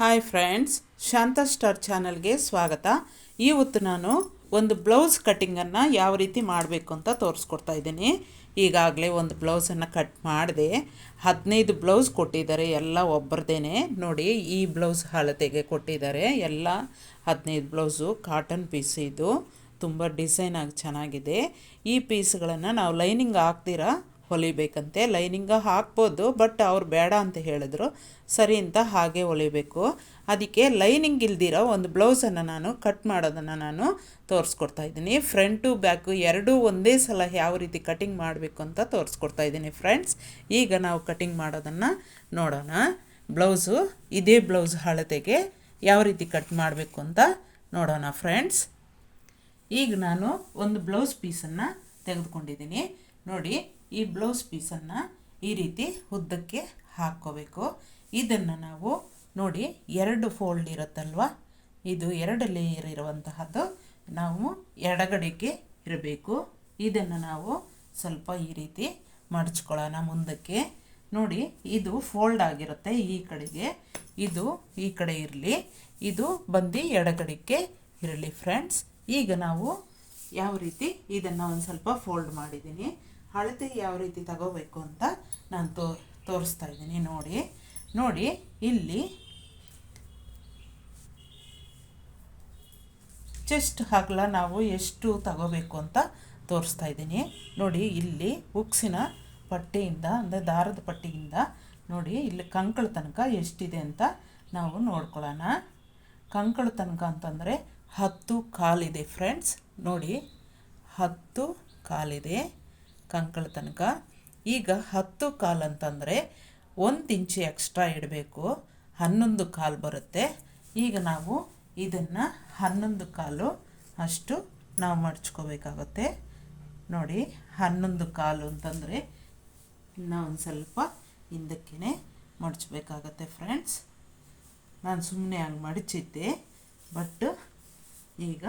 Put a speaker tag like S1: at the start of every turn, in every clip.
S1: Hi friends Shanta star ಚಾನಲ್ಗೆ ಸ್ವಾಗತ. ಇವತ್ತು ನಾನು ಒಂದು ಬ್ಲೌಸ್ ಕಟ್ಟಿಂಗನ್ನು ಯಾವ ರೀತಿ ಮಾಡಬೇಕು ಅಂತ ತೋರಿಸ್ಕೊಡ್ತಾ ಇದ್ದೀನಿ. ಈಗಾಗಲೇ ಒಂದು ಬ್ಲೌಸನ್ನು ಕಟ್ ಮಾಡಿದೆ. ಹದಿನೈದು ಬ್ಲೌಸ್ ಕೊಟ್ಟಿದ್ದಾರೆ, ಎಲ್ಲ ಒಬ್ಬರದೇನೆ ನೋಡಿ, ಈ ಬ್ಲೌಸ್ ಅಳತೆಗೆ ಕೊಟ್ಟಿದ್ದಾರೆ. ಎಲ್ಲ ಹದಿನೈದು ಬ್ಲೌಸು ಕಾಟನ್ ಪೀಸ್ ಇದು. ತುಂಬ ಡಿಸೈನಾಗಿ ಚೆನ್ನಾಗಿದೆ. ಈ ಪೀಸ್ಗಳನ್ನು ನಾವು ಲೈನಿಂಗ್ ಹಾಕ್ದಿರಾ ಹೊಲಿಬೇಕಂತೆ. ಲೈನಿಂಗ ಹಾಕ್ಬೋದು ಬಟ್ ಅವ್ರು ಬೇಡ ಅಂತ ಹೇಳಿದ್ರು. ಸರಿ ಅಂತ ಹಾಗೆ ಹೊಲಿಬೇಕು. ಅದಕ್ಕೆ ಲೈನಿಂಗ್ ಇಲ್ದಿರೋ ಒಂದು ಬ್ಲೌಸನ್ನು ನಾನು ಕಟ್ ಮಾಡೋದನ್ನು ನಾನು ತೋರಿಸ್ಕೊಡ್ತಾ ಇದ್ದೀನಿ. ಫ್ರಂಟು ಬ್ಯಾಕು ಎರಡೂ ಒಂದೇ ಸಲ ಯಾವ ರೀತಿ ಕಟಿಂಗ್ ಮಾಡಬೇಕು ಅಂತ ತೋರಿಸ್ಕೊಡ್ತಾ ಇದ್ದೀನಿ ಫ್ರೆಂಡ್ಸ್ ಈಗ ನಾವು ಕಟಿಂಗ್ ಮಾಡೋದನ್ನು ನೋಡೋಣ. ಬ್ಲೌಸು ಇದೇ ಬ್ಲೌಸ್ ಅಳತೆಗೆ ಯಾವ ರೀತಿ ಕಟ್ ಮಾಡಬೇಕು ಅಂತ ನೋಡೋಣ ಫ್ರೆಂಡ್ಸ್ ಈಗ ನಾನು ಒಂದು ಬ್ಲೌಸ್ ಪೀಸನ್ನು ತೆಗೆದುಕೊಂಡಿದ್ದೀನಿ. ನೋಡಿ, ಈ ಬ್ಲೌಸ್ ಪೀಸನ್ನು ಈ ರೀತಿ ಉದ್ದಕ್ಕೆ ಹಾಕ್ಕೋಬೇಕು. ಇದನ್ನು ನಾವು ನೋಡಿ, ಎರಡು ಫೋಲ್ಡ್ ಇರುತ್ತಲ್ವ? ಇದು ಎರಡು ಲೇಯರ್ ಇರುವಂತಹದ್ದು. ನಾವು ಎಡಗಡೆಗೆ ಇರಬೇಕು. ಇದನ್ನು ನಾವು ಸ್ವಲ್ಪ ಈ ರೀತಿ ಮಡಚ್ಕೊಳ್ಳೋಣ ಮುಂದಕ್ಕೆ. ನೋಡಿ, ಇದು ಫೋಲ್ಡ್ ಆಗಿರುತ್ತೆ ಈ ಕಡೆಗೆ. ಇದು ಈ ಕಡೆ ಇರಲಿ. ಇದು ಬಂದು ಎಡಗಡೆಗೆ ಇರಲಿ ಫ್ರೆಂಡ್ಸ್ ಈಗ ನಾವು ಯಾವ ರೀತಿ ಇದನ್ನು ಒಂದು ಸ್ವಲ್ಪ ಫೋಲ್ಡ್ ಮಾಡಿದ್ದೀನಿ. ಅಳತೆ ಯಾವ ರೀತಿ ತಗೋಬೇಕು ಅಂತ ನಾನು ತೋ, ತೋರಿಸ್ತಾ ಇದ್ದೀನಿ. ನೋಡಿ ನೋಡಿ, ಇಲ್ಲಿ ಚೆಸ್ಟ್ ಹಗಲ ನಾವು ಎಷ್ಟು ತಗೋಬೇಕು ಅಂತ ತೋರಿಸ್ತಾ ಇದ್ದೀನಿ. ನೋಡಿ, ಇಲ್ಲಿ ಉಕ್ಸಿನ ಪಟ್ಟಿಯಿಂದ, ಅಂದರೆ ದಾರದ ಪಟ್ಟಿಯಿಂದ, ನೋಡಿ, ಇಲ್ಲಿ ಕಂಕಳ ತನಕ ಎಷ್ಟಿದೆ ಅಂತ ನಾವು ನೋಡ್ಕೊಳ್ಳೋಣ. ಕಂಕಳ ತನಕ ಅಂತಂದರೆ ಹತ್ತು ಕಾಲಿದೆ ಫ್ರೆಂಡ್ಸ್ ನೋಡಿ, ಹತ್ತು ಕಾಲಿದೆ. ಕಂಕಳ ತನಕ. ಈಗ ಹತ್ತು ಕಾಲು ಅಂತಂದರೆ ಒಂದು ಇಂಚು ಎಕ್ಸ್ಟ್ರಾ ಇಡಬೇಕು. ಹನ್ನೊಂದು ಕಾಲು ಬರುತ್ತೆ. ಈಗ ನಾವು ಇದನ್ನು ಹನ್ನೊಂದು ಕಾಲು ಅಷ್ಟು ನಾವು ಮಡ್ಚ್ಕೋಬೇಕಾಗುತ್ತೆ. ನೋಡಿ, ಹನ್ನೊಂದು ಕಾಲು ಅಂತಂದರೆ ಇನ್ನೂ ಒಂದು ಸ್ವಲ್ಪ ಹಿಂದಕ್ಕೆ ಮಡಚಬೇಕಾಗತ್ತೆ ಫ್ರೆಂಡ್ಸ್. ನಾನು ಸುಮ್ಮನೆ ಹಂಗೆ ಮಡಚಿದ್ದೆ ಬಟ್ ಈಗ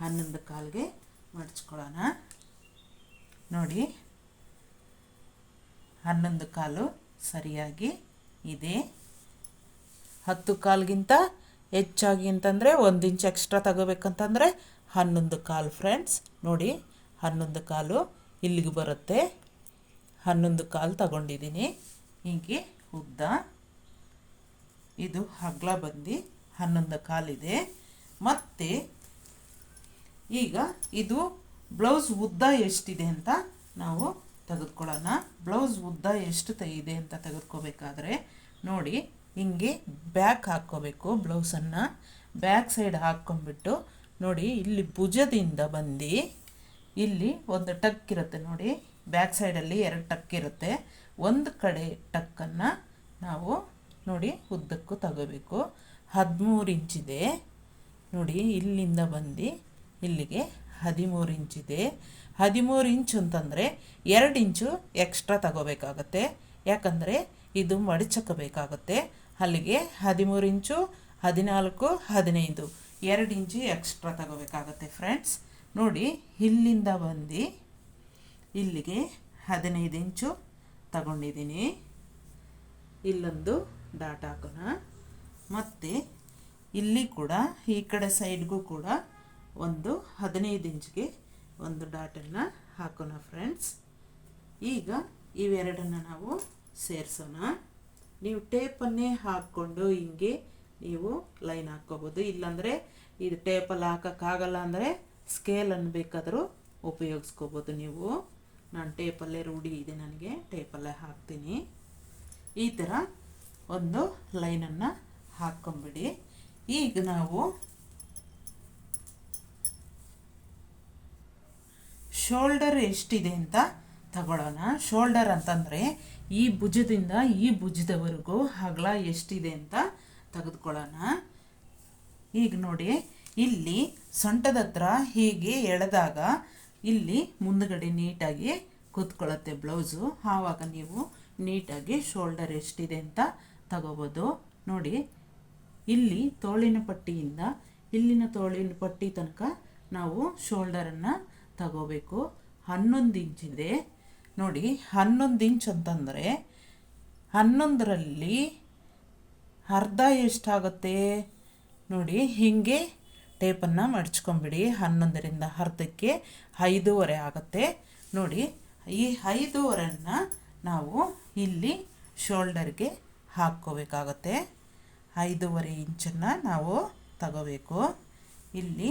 S1: ಹನ್ನೊಂದು ಕಾಲಿಗೆ ಮಡಚ್ಕೊಳ್ಳೋಣ. ನೋಡಿ. ಹನ್ನೊಂದು ಕಾಲು ಸರಿಯಾಗಿ ಇದೆ. ಹತ್ತು ಕಾಲ್ಗಿಂತ ಹೆಚ್ಚಾಗಿ ಅಂತಂದರೆ ಒಂದು ಇಂಚ್ ಎಕ್ಸ್ಟ್ರಾ ತಗೋಬೇಕಂತಂದರೆ ಹನ್ನೊಂದು ಕಾಲು ಫ್ರೆಂಡ್ಸ್. ನೋಡಿ, ಹನ್ನೊಂದು ಕಾಲು ಇಲ್ಲಿಗೆ ಬರುತ್ತೆ. ಹನ್ನೊಂದು ಕಾಲು ತಗೊಂಡಿದ್ದೀನಿ. ಹೀಗೆ ಉದ್ದ ಇದು ಹಗ್ಲ ಬಂದು ಹನ್ನೊಂದು ಕಾಲಿದೆ ಮತ್ತು ಈಗ ಇದು ಬ್ಲೌಸ್ ಉದ್ದ ಎಷ್ಟಿದೆ ಅಂತ ನಾವು ತೆಗೆದುಕೊಳ್ಳೋಣ. ಬ್ಲೌಸ್ ಉದ್ದ ಎಷ್ಟು ಇದೆ ಅಂತ ತೆಗೆದುಕೋಬೇಕಾದ್ರೆ ನೋಡಿ, ಹಿಂಗೆ ಬ್ಯಾಕ್ ಹಾಕ್ಕೋಬೇಕು ಬ್ಲೌಸನ್ನು. ಬ್ಯಾಕ್ ಸೈಡ್ ಹಾಕ್ಕೊಂಬಿಟ್ಟು ನೋಡಿ, ಇಲ್ಲಿ ಭುಜದಿಂದ ಬಂದು ಇಲ್ಲಿ ಒಂದು ಟಕ್ ಇರುತ್ತೆ ನೋಡಿ. ಬ್ಯಾಕ್ ಸೈಡಲ್ಲಿ ಎರಡು ಟಕ್ ಇರುತ್ತೆ. ಒಂದು ಕಡೆ ಟಕ್ಕನ್ನು ನಾವು ನೋಡಿ ಉದ್ದಕ್ಕೂ ತಗೋಬೇಕು. ಹದಿಮೂರು ಇಂಚಿದೆ. ನೋಡಿ, ಇಲ್ಲಿಂದ ಬಂದು ಇಲ್ಲಿಗೆ ಹದಿಮೂರು ಇಂಚಿದೆ ಹದಿಮೂರು ಇಂಚು ಅಂತಂದರೆ ಎರಡು ಇಂಚು ಎಕ್ಸ್ಟ್ರಾ ತಗೋಬೇಕಾಗತ್ತೆ. ಯಾಕಂದರೆ ಇದು ಮಡಚಕಬೇಕಾಗತ್ತೆ ಅಲ್ಲಿಗೆ ಹದಿಮೂರು ಇಂಚು, ಹದಿನಾಲ್ಕು, ಹದಿನೈದು ಎರಡು ಇಂಚು ಎಕ್ಸ್ಟ್ರಾ ತಗೋಬೇಕಾಗತ್ತೆ ಫ್ರೆಂಡ್ಸ್. ನೋಡಿ, ಇಲ್ಲಿಂದ ಬಂದು ಇಲ್ಲಿಗೆ ಹದಿನೈದು ಇಂಚು ತಗೊಂಡಿದ್ದೀನಿ. ಇಲ್ಲೊಂದು ಹಾಕೋಣ. ಮತ್ತು ಇಲ್ಲಿ ಕೂಡ, ಈ ಕಡೆ ಸೈಡ್ಗೂ ಕೂಡ ಒಂದು ಹದಿನೈದು ಇಂಚ್ಗೆ ಒಂದು ಡಾಟನ್ನು ಹಾಕೋಣ ಫ್ರೆಂಡ್ಸ್. ಈಗ ಇವೆರಡನ್ನು ನಾವು ಸೇರಿಸೋಣ. ನೀವು ಟೇಪನ್ನೇ ಹಾಕ್ಕೊಂಡು ಹಿಂಗೆ ನೀವು ಲೈನ್ ಹಾಕ್ಕೋಬೋದು. ಇಲ್ಲಾಂದರೆ ಇದು ಟೇಪಲ್ಲಿ ಹಾಕೋಕ್ಕಾಗಲ್ಲ ಅಂದರೆ ಸ್ಕೇಲನ್ನು ಬೇಕಾದರೂ ಉಪಯೋಗಿಸ್ಕೋಬೋದು ನೀವು. ನಾನು ಟೇಪಲ್ಲೇ ರೂಢಿ ಇದೆ ನನಗೆ, ಟೇಪಲ್ಲೇ ಹಾಕ್ತೀನಿ. ಈ ಥರ ಒಂದು ಲೈನನ್ನು ಹಾಕ್ಕೊಂಬಿಡಿ. ಈಗ ನಾವು ಶೋಲ್ಡರ್ ಎಷ್ಟಿದೆ ಅಂತ ತಗೊಳ್ಳೋಣ ಶೋಲ್ಡರ್ ಅಂತಂದರೆ ಈ ಭುಜದಿಂದ ಈ ಭುಜದವರೆಗೂ ಅಗಲ ಎಷ್ಟಿದೆ ಅಂತ ತೆಗೆದುಕೊಳ್ಳೋಣ. ಈಗ ನೋಡಿ, ಇಲ್ಲಿ ಸೊಂಟದ ಹತ್ರ ಹೀಗೆ ಎಳೆದಾಗ ಇಲ್ಲಿ ಮುಂದುಗಡೆ ನೀಟಾಗಿ ಕೂತ್ಕೊಳ್ಳುತ್ತೆ ಬ್ಲೌಸು. ಆವಾಗ ನೀವು ನೀಟಾಗಿ ಶೋಲ್ಡರ್ ಎಷ್ಟಿದೆ ಅಂತ ತಗೋಬೋದು. ನೋಡಿ, ಇಲ್ಲಿ ತೋಳಿನ ಪಟ್ಟಿಯಿಂದ ಇಲ್ಲಿನ ತೋಳಿನ ಪಟ್ಟಿ ತನಕ ನಾವು ಶೋಲ್ಡರನ್ನು ತಗೋಬೇಕು. ಹನ್ನೊಂದು ಇಂಚಿದೆ ನೋಡಿ, ಹನ್ನೊಂದು ಇಂಚ್ ಅಂತಂದರೆ ಹನ್ನೊಂದರಲ್ಲಿ ಅರ್ಧ ಎಷ್ಟಾಗುತ್ತೆ? ನೋಡಿ, ಹೀಗೆ ಟೇಪನ್ನು ಮಡ್ಚ್ಕೊಂಬಿಡಿ. ಹನ್ನೊಂದರಿಂದ ಅರ್ಧಕ್ಕೆ ಐದೂವರೆ ಆಗುತ್ತೆ. ನೋಡಿ, ಈ ಐದೂವರೆಯನ್ನು ನಾವು ಇಲ್ಲಿ ಶೋಲ್ಡರ್ಗೆ ಹಾಕ್ಕೋಬೇಕಾಗತ್ತೆ. ಐದೂವರೆ ಇಂಚನ್ನು ನಾವು ತಗೋಬೇಕು. ಇಲ್ಲಿ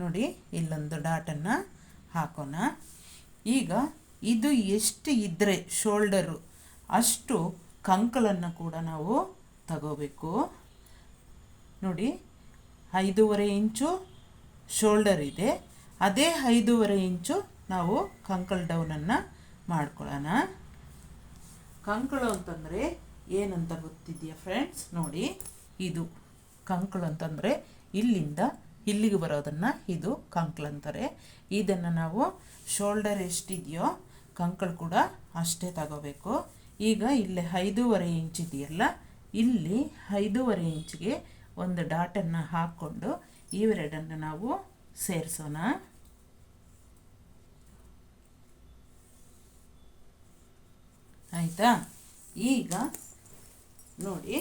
S1: ನೋಡಿ, ಇಲ್ಲೊಂದು ಡಾಟನ್ನು ಹಾಕೋಣ. ಈಗ ಇದು ಎಷ್ಟು ಇದ್ದರೆ ಶೋಲ್ಡರು, ಅಷ್ಟು ಕಂಕಳನ್ನು ಕೂಡ ನಾವು ತಗೋಬೇಕು. ನೋಡಿ, ಐದೂವರೆ ಇಂಚು ಶೋಲ್ಡರ್ ಇದೆ. ಅದೇ ಐದೂವರೆ ಇಂಚು ನಾವು ಕಂಕಲ್ ಡೌನನ್ನು ಮಾಡ್ಕೊಳ್ಳೋಣ. ಕಂಕಳು ಅಂತಂದರೆ ಏನಂತ ಗೊತ್ತಿದೆಯಾ ಫ್ರೆಂಡ್ಸ್ ನೋಡಿ, ಇದು ಕಂಕಳು ಅಂತಂದರೆ ಇಲ್ಲಿಂದ ಇಲ್ಲಿಗೆ ಬರೋದನ್ನು ಇದು ಕಂಕಳು ಅಂತಾರೆ. ಇದನ್ನು ನಾವು ಶೋಲ್ಡರ್ ಎಷ್ಟಿದೆಯೋ ಕಂಕಳು ಕೂಡ ಅಷ್ಟೇ ತಗೋಬೇಕು. ಈಗ ಇಲ್ಲಿ ಐದೂವರೆ ಇಂಚ್ ಇದೆಯಲ್ಲ, ಇಲ್ಲಿ ಐದೂವರೆ ಇಂಚಿಗೆ ಒಂದು ಡಾಟನ್ನು ಹಾಕ್ಕೊಂಡು ಇವೆರಡನ್ನು ನಾವು ಸೇರಿಸೋಣ. ಆಯಿತಾ? ಈಗ ನೋಡಿ,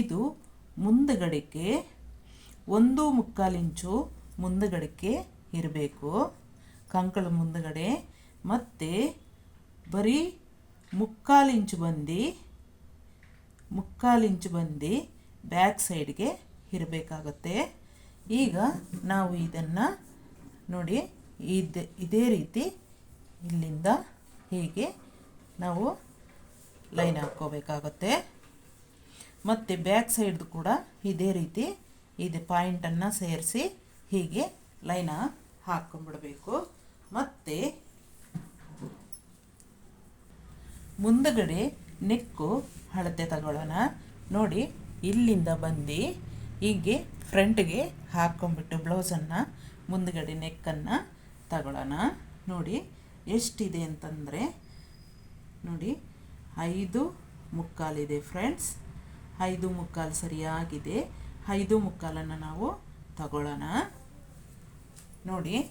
S1: ಇದು ಮುಂದಗಡೆಗೆ ಒಂದು ಮುಕ್ಕಾಲು ಇಂಚು ಮುಂದಗಡೆಗೆ ಇರಬೇಕು. ಕಂಕಳ ಮುಂದಗಡೆ ಮತ್ತು ಬರೀ ಮುಕ್ಕಾಲಿಂಚು ಬಂದು, ಮುಕ್ಕಾಲು ಇಂಚು ಬಂದು ಬ್ಯಾಕ್ ಸೈಡ್ಗೆ ಇರಬೇಕಾಗುತ್ತೆ. ಈಗ ನಾವು ಇದನ್ನು ನೋಡಿ, ಇದು, ಇದೇ ರೀತಿ ಇಲ್ಲಿಂದ ಹೀಗೆ ನಾವು ಲೈನ್ ಹಾಕ್ಕೋಬೇಕಾಗತ್ತೆ. ಮತ್ತು ಬ್ಯಾಕ್ ಸೈಡ್ದು ಕೂಡ ಇದೇ ರೀತಿ ಇದು ಪಾಯಿಂಟನ್ನು ಸೇರಿಸಿ ಹೀಗೆ ಲೈನ ಹಾಕ್ಕೊಂಬಿಡಬೇಕು ಮತ್ತು ಮುಂದಗಡೆ ನೆಕ್ಕು ಅಳತೆ ತಗೊಳ್ಳೋಣ. ನೋಡಿ, ಇಲ್ಲಿಂದ ಬಂದು ಹೀಗೆ ಫ್ರಂಟ್ಗೆ ಹಾಕ್ಕೊಂಬಿಟ್ಟು ಬ್ಲೌಸನ್ನು ಮುಂದಗಡೆ ನೆಕ್ಕನ್ನು ತಗೊಳ್ಳೋಣ. ನೋಡಿ, ಎಷ್ಟಿದೆ ಅಂತಂದರೆ, ನೋಡಿ, ಐದು ಮುಕ್ಕಾಲಿದೆ ಫ್ರೆಂಡ್ಸ್. ಐದು ಮುಕ್ಕಾಲು ಸರಿಯಾಗಿದೆ. ಐದು ಮುಕ್ಕಾಲನ್ನು ನಾವು ತಗೊಳ್ಳೋಣ. ನೋಡಿ,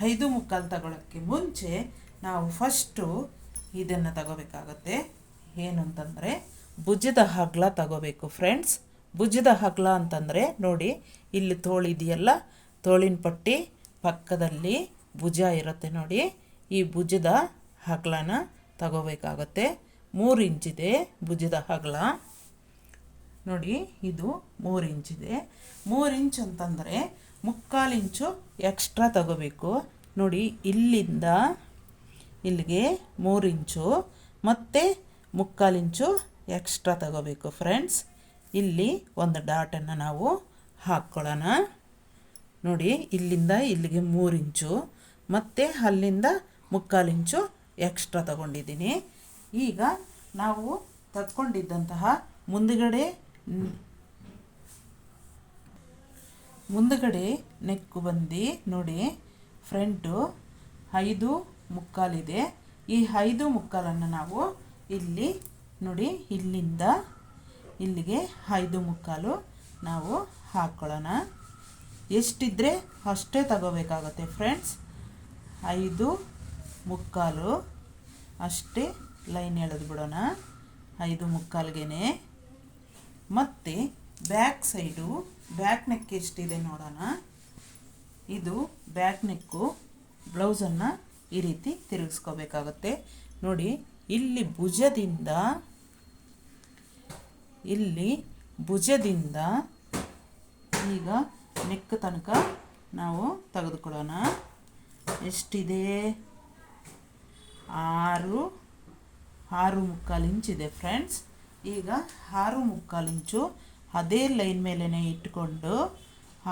S1: ಐದು ಮುಕ್ಕಾಲು ತಗೊಳ್ಳೋಕ್ಕೆ ಮುಂಚೆ ನಾವು ಫಸ್ಟು ಇದನ್ನು ತಗೋಬೇಕಾಗತ್ತೆ. ಏನು ಅಂತಂದರೆ ಭುಜದ ಹಗ್ಲ ತಗೋಬೇಕು ಫ್ರೆಂಡ್ಸ್. ಭುಜದ ಹಗ್ಲ ಅಂತಂದರೆ, ನೋಡಿ, ಇಲ್ಲಿ ತೋಳಿದೆಯಲ್ಲ ತೋಳಿನ ಪಟ್ಟಿ ಪಕ್ಕದಲ್ಲಿ ಭುಜ ಇರುತ್ತೆ ನೋಡಿ. ಈ ಭುಜದ ಹಗ್ಲನ ತಗೋಬೇಕಾಗತ್ತೆ. ಮೂರು ಇಂಚಿದೆ ಭುಜದ ಹಗ್ಲ. ನೋಡಿ, ಇದು ಮೂರು ಇಂಚಿದೆ ಮೂರು ಇಂಚ್ ಅಂತಂದರೆ ಮುಕ್ಕಾಲು ಇಂಚು ಎಕ್ಸ್ಟ್ರಾ ತಗೋಬೇಕು. ನೋಡಿ, ಇಲ್ಲಿಂದ ಇಲ್ಲಿಗೆ ಮೂರು ಇಂಚು, ಮತ್ತು ಮುಕ್ಕಾಲು ಇಂಚು ಎಕ್ಸ್ಟ್ರಾ ತಗೋಬೇಕು ಫ್ರೆಂಡ್ಸ್. ಇಲ್ಲಿ ಒಂದು ಡಾಟನ್ನು ನಾವು ಹಾಕ್ಕೊಳ್ಳೋಣ ನೋಡಿ, ಇಲ್ಲಿಂದ ಇಲ್ಲಿಗೆ ಮೂರು ಇಂಚು, ಮತ್ತು ಅಲ್ಲಿಂದ ಮುಕ್ಕಾಲು ಇಂಚು ಎಕ್ಸ್ಟ್ರಾ ತಗೊಂಡಿದ್ದೀನಿ. ಈಗ ನಾವು ತಗೊಂಡಿದ್ದಂತಹ ಮುಂದುಗಡೆ ಮುಂದುಗಡೆ ನೆಕ್ಕು ಬಂದು, ನೋಡಿ ಫ್ರಂಟು ಐದು ಮುಕ್ಕಾಲಿದೆ ಈ ಐದು ಮುಕ್ಕಾಲನ್ನು ನಾವು ಇಲ್ಲಿ, ನೋಡಿ, ಇಲ್ಲಿಂದ ಇಲ್ಲಿಗೆ ಐದು ಮುಕ್ಕಾಲು ನಾವು ಹಾಕ್ಕೊಳ್ಳೋಣ ಎಷ್ಟಿದ್ರೆ ಅಷ್ಟೇ ತಗೋಬೇಕಾಗತ್ತೆ ಫ್ರೆಂಡ್ಸ್ ಐದು ಮುಕ್ಕಾಲು. ಅಷ್ಟೇ ಲೈನ್ ಎಳೆದು ಬಿಡೋಣ. ಐದು ಮುಕ್ಕಾಲ್ಗೆ ಮತ್ತು ಬ್ಯಾಕ್ ಸೈಡು ಬ್ಯಾಕ್ ನೆಕ್ ಎಷ್ಟಿದೆ ನೋಡೋಣ. ಇದು ಬ್ಯಾಕ್ ನೆಕ್ಕು ಬ್ಲೌಸನ್ನು ಈ ರೀತಿ ತಿರುಗಿಸ್ಕೋಬೇಕಾಗುತ್ತೆ. ನೋಡಿ, ಇಲ್ಲಿ ಭುಜದಿಂದ ಇಲ್ಲಿ ಭುಜದಿಂದ ಈಗ ನೆಕ್ ತನಕ ನಾವು ತೆಗೆದುಕೊಳ್ಳೋಣ. ಎಷ್ಟಿದೆ? ಆರು ಆರು ಮುಕ್ಕಾಲು ಇಂಚಿದೆ ಫ್ರೆಂಡ್ಸ್ ಈಗ ಆರು ಮುಕ್ಕಾಲು ಇಂಚು ಅದೇ ಲೈನ್ ಮೇಲೇ ಇಟ್ಕೊಂಡು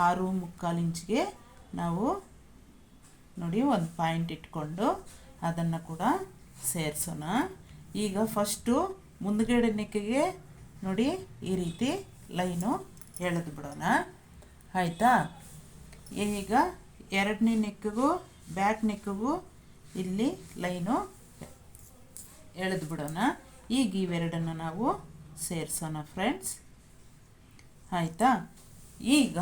S1: ಆರು ಮುಕ್ಕಾಲು ಇಂಚಿಗೆ ನಾವು ನೋಡಿ ಒಂದು ಪಾಯಿಂಟ್ ಇಟ್ಕೊಂಡು ಅದನ್ನು ಕೂಡ ಸೇರಿಸೋಣ. ಈಗ ಫಸ್ಟು ಮುಂದ್ಗಡೆ ನೆಕ್ಕಿಗೆ ನೋಡಿ ಈ ರೀತಿ ಲೈನು ಎಳೆದು ಬಿಡೋಣ. ಆಯಿತಾ? ಈಗ ಎರಡನೇ ನೆಕ್ಕಿಗೂ ಬ್ಯಾಕ್ ನೆಕ್ಕಿಗೂ ಇಲ್ಲಿ ಲೈನು ಎಳೆದು ಬಿಡೋಣ. ಈಗ ಇವೆರಡನ್ನು ನಾವು ಸೇರಿಸೋಣ ಫ್ರೆಂಡ್ಸ್ ಆಯಿತಾ? ಈಗ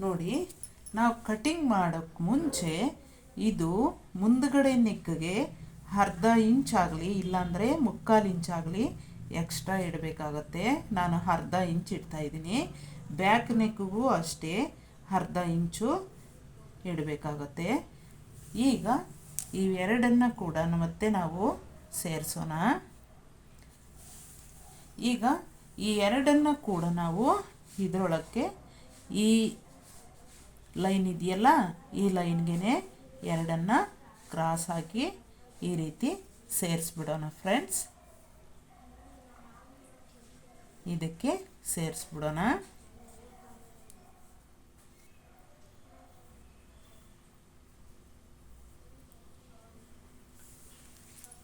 S1: ನೋಡಿ, ನಾವು ಕಟಿಂಗ್ ಮಾಡೋಕ್ಕೆ ಮುಂಚೆ ಇದು ಮುಂದುಗಡೆ ನೆಕ್ಗೆ ಅರ್ಧ ಇಂಚಾಗಲಿ ಇಲ್ಲಾಂದರೆ ಮುಕ್ಕಾಲು ಆಗಲಿ ಎಕ್ಸ್ಟ್ರಾ ಇಡಬೇಕಾಗತ್ತೆ. ನಾನು ಅರ್ಧ ಇಂಚ್ ಇಡ್ತಾ ಇದ್ದೀನಿ. ಬ್ಯಾಕ್ ನೆಕ್ಗೂ ಅಷ್ಟೇ ಅರ್ಧ ಇಂಚು ಇಡಬೇಕಾಗತ್ತೆ. ಈಗ ಇವೆರಡನ್ನು ಕೂಡ ಮತ್ತೆ ನಾವು ಸೇರಿಸೋಣ. ಈಗ ಈ ಎರಡನ್ನು ಕೂಡ ನಾವು ಇದರೊಳಕ್ಕೆ ಈ ಲೈನ್ ಇದೆಯಲ್ಲ, ಈ ಲೈನ್ಗೆ ಎರಡನ್ನು ಕ್ರಾಸ್ ಹಾಕಿ ಈ ರೀತಿ ಸೇರಿಸ್ಬಿಡೋಣ ಫ್ರೆಂಡ್ಸ್ ಇದಕ್ಕೆ ಸೇರಿಸ್ಬಿಡೋಣ.